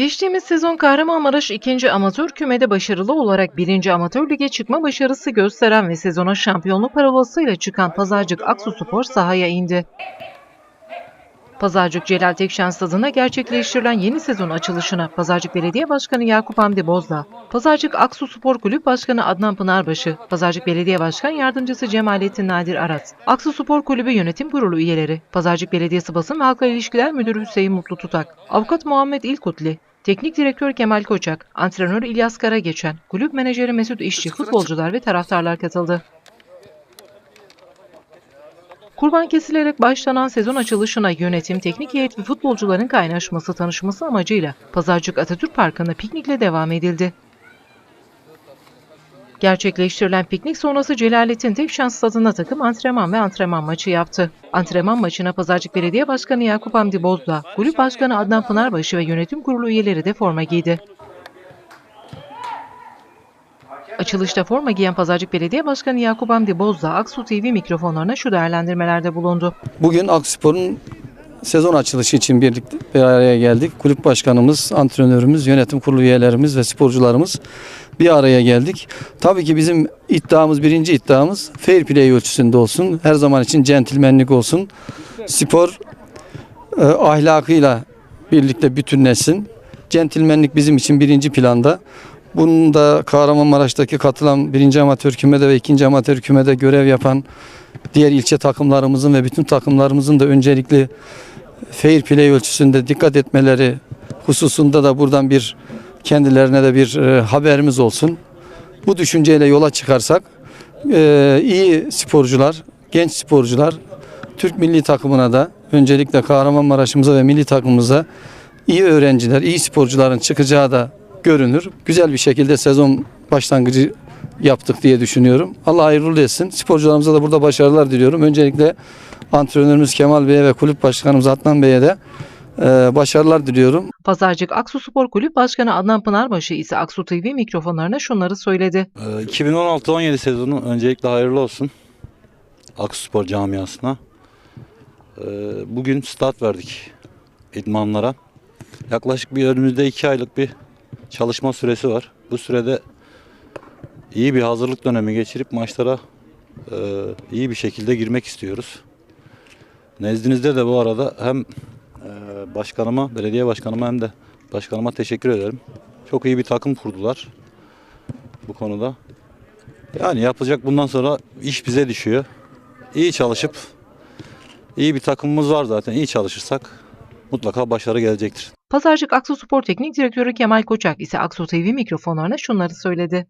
Geçtiğimiz sezon Kahramanmaraş 2. Amatör Küme'de başarılı olarak 1. Amatör Lig'e çıkma başarısı gösteren ve sezona şampiyonluk parolasıyla çıkan Pazarcık Aksu Spor sahaya indi. Pazarcık Celal Tekşen stadında gerçekleştirilen yeni sezon açılışına Pazarcık Belediye Başkanı Yakup Hamdi Bozdağ, Pazarcık Aksu Spor Kulüp Başkanı Adnan Pınarbaşı, Pazarcık Belediye Başkan Yardımcısı Cemalettin Nadir Arat, Aksu Spor Kulübü Yönetim Kurulu üyeleri, Pazarcık Belediyesi Basın ve Halkla İlişkiler Müdürü Hüseyin Mutlu Tutak, Avukat Muhammed İlkutli, Teknik Direktör Kemal Koçak, Antrenör İlyas Karageçen, Kulüp Menajeri Mesut İşçi, futbolcular ve taraftarlar katıldı. Kurban kesilerek başlanan sezon açılışına yönetim, teknik heyet ve futbolcuların kaynaşması, tanışması amacıyla Pazarcık Atatürk Parkı'nda piknikle devam edildi. Gerçekleştirilen piknik sonrası Celalettin Tekşan stadında takım antrenman ve antrenman maçı yaptı. Antrenman maçına Pazarcık Belediye Başkanı Yakup Hamdi Bozdağ, Kulüp Başkanı Adnan Pınarbaşı ve yönetim kurulu üyeleri de forma giydi. Açılışta forma giyen Pazarcık Belediye Başkanı Yakup Hamdi Bozdağ, Aksu TV mikrofonlarına şu değerlendirmelerde bulundu. Bugün Akspor'un sezon açılışı için birlikte bir araya geldik. Kulüp başkanımız, antrenörümüz, yönetim kurulu üyelerimiz ve sporcularımız bir araya geldik. Tabii ki bizim iddiamız, birinci iddiamız fair play ölçüsünde olsun. Her zaman için centilmenlik olsun. Spor e, ahlakıyla birlikte bütünleşsin. Centilmenlik bizim için birinci planda. Bunun da Kahramanmaraş'taki katılan birinci amatör kümede ve ikinci amatör kümede görev yapan diğer ilçe takımlarımızın ve bütün takımlarımızın da öncelikli fair play ölçüsünde dikkat etmeleri hususunda da buradan bir kendilerine de bir e, haberimiz olsun. Bu düşünceyle yola çıkarsak e, iyi sporcular, genç sporcular Türk milli takımına da öncelikle Kahramanmaraş'ımıza ve milli takımımıza iyi öğrenciler, iyi sporcuların çıkacağı da görünür. Güzel bir şekilde sezon başlangıcı yaptık diye düşünüyorum. Allah hayırlı etsin. Sporcularımıza da burada başarılar diliyorum. Öncelikle antrenörümüz Kemal Bey'e ve kulüp başkanımız Adnan Bey'e de e, başarılar diliyorum. Pazarcık Aksu Spor Kulüp Başkanı Adnan Pınarbaşı ise Aksu TV mikrofonlarına şunları söyledi. Ee, 2016-17 sezonu öncelikle hayırlı olsun. Akspor camiasına. Ee, Bugün start verdik idmanlara. Yaklaşık bir önümüzde iki aylık bir çalışma süresi var. Bu sürede iyi bir hazırlık dönemi geçirip maçlara e, iyi bir şekilde girmek istiyoruz. Nezdinizde de bu arada hem e, başkanıma, belediye başkanıma hem de başkanıma teşekkür ederim. Çok iyi bir takım kurdular bu konuda. Yani yapacak bundan sonra iş bize düşüyor. İyi çalışıp iyi bir takımımız var zaten. İyi çalışırsak mutlaka başarı gelecektir. Pazarcık Aksu Spor Teknik Direktörü Kemal Koçak ise Aksu TV mikrofonlarına şunları söyledi.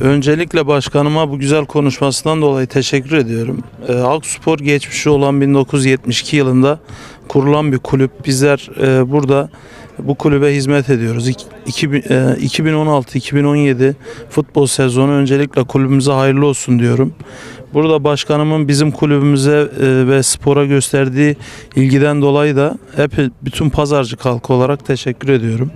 Öncelikle başkanıma bu güzel konuşmasından dolayı teşekkür ediyorum. Ee, Akspor geçmişi olan 1972 yılında kurulan bir kulüp. Bizler e, burada bu kulübe hizmet ediyoruz. E, 2016-2017 futbol sezonu öncelikle kulübümüze hayırlı olsun diyorum. Burada başkanımın bizim kulübümüze e, ve spora gösterdiği ilgiden dolayı da hep bütün pazarcık halkı olarak teşekkür ediyorum.